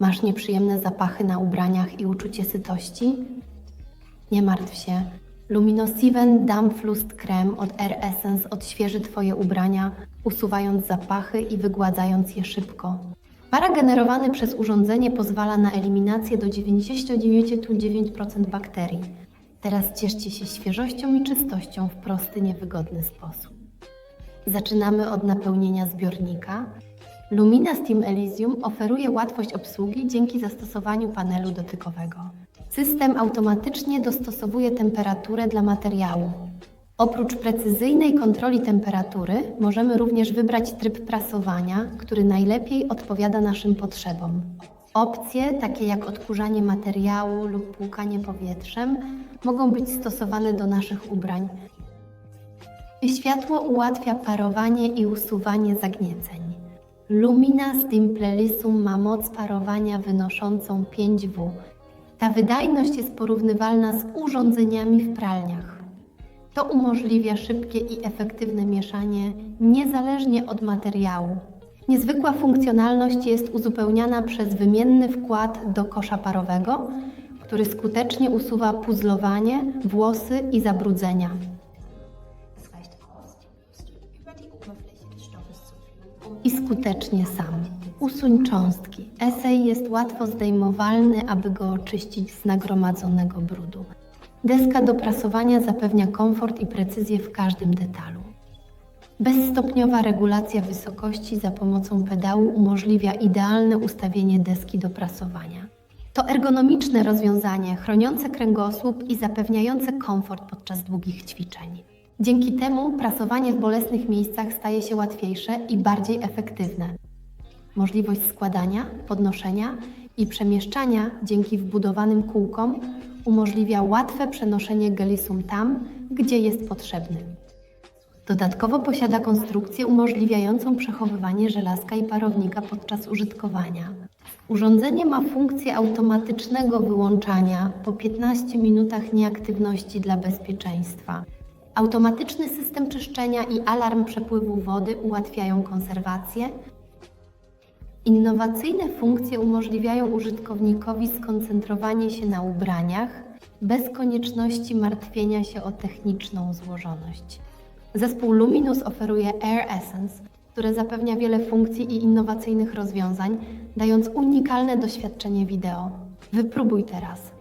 Masz nieprzyjemne zapachy na ubraniach i uczucie sytości? Nie martw się. Luminosiven Damp Lust Creme od Air Essence odświeży Twoje ubrania, usuwając zapachy i wygładzając je szybko. Para generowany przez urządzenie pozwala na eliminację do 99,9% bakterii. Teraz cieszcie się świeżością i czystością w prosty, niewygodny sposób. Zaczynamy od napełnienia zbiornika. Lumina Steam Elysium oferuje łatwość obsługi dzięki zastosowaniu panelu dotykowego. System automatycznie dostosowuje temperaturę dla materiału. Oprócz precyzyjnej kontroli temperatury, możemy również wybrać tryb prasowania, który najlepiej odpowiada naszym potrzebom. Opcje, takie jak odkurzanie materiału lub płukanie powietrzem, mogą być stosowane do naszych ubrań. Światło ułatwia parowanie i usuwanie zagnieceń. Lumina Stimplelisum ma moc parowania wynoszącą 5W. Ta wydajność jest porównywalna z urządzeniami w pralniach. To umożliwia szybkie i efektywne mieszanie niezależnie od materiału. Niezwykła funkcjonalność jest uzupełniana przez wymienny wkład do kosza parowego, który skutecznie usuwa puzlowanie, włosy i zabrudzenia. Skutecznie sam. Usuń cząstki. Esej jest łatwo zdejmowalny, aby go oczyścić z nagromadzonego brudu. Deska do prasowania zapewnia komfort i precyzję w każdym detalu. Bezstopniowa regulacja wysokości za pomocą pedału umożliwia idealne ustawienie deski do prasowania. To ergonomiczne rozwiązanie chroniące kręgosłup i zapewniające komfort podczas długich ćwiczeń. Dzięki temu prasowanie w bolesnych miejscach staje się łatwiejsze i bardziej efektywne. Możliwość składania, podnoszenia i przemieszczania dzięki wbudowanym kółkom umożliwia łatwe przenoszenie gelisum tam, gdzie jest potrzebny. Dodatkowo posiada konstrukcję umożliwiającą przechowywanie żelazka i parownika podczas użytkowania. Urządzenie ma funkcję automatycznego wyłączania po 15 minutach nieaktywności dla bezpieczeństwa. Automatyczny system czyszczenia i alarm przepływu wody ułatwiają konserwację. Innowacyjne funkcje umożliwiają użytkownikowi skoncentrowanie się na ubraniach bez konieczności martwienia się o techniczną złożoność. Zespół Luminus oferuje Air Essence, które zapewnia wiele funkcji i innowacyjnych rozwiązań, dając unikalne doświadczenie wideo. Wypróbuj teraz.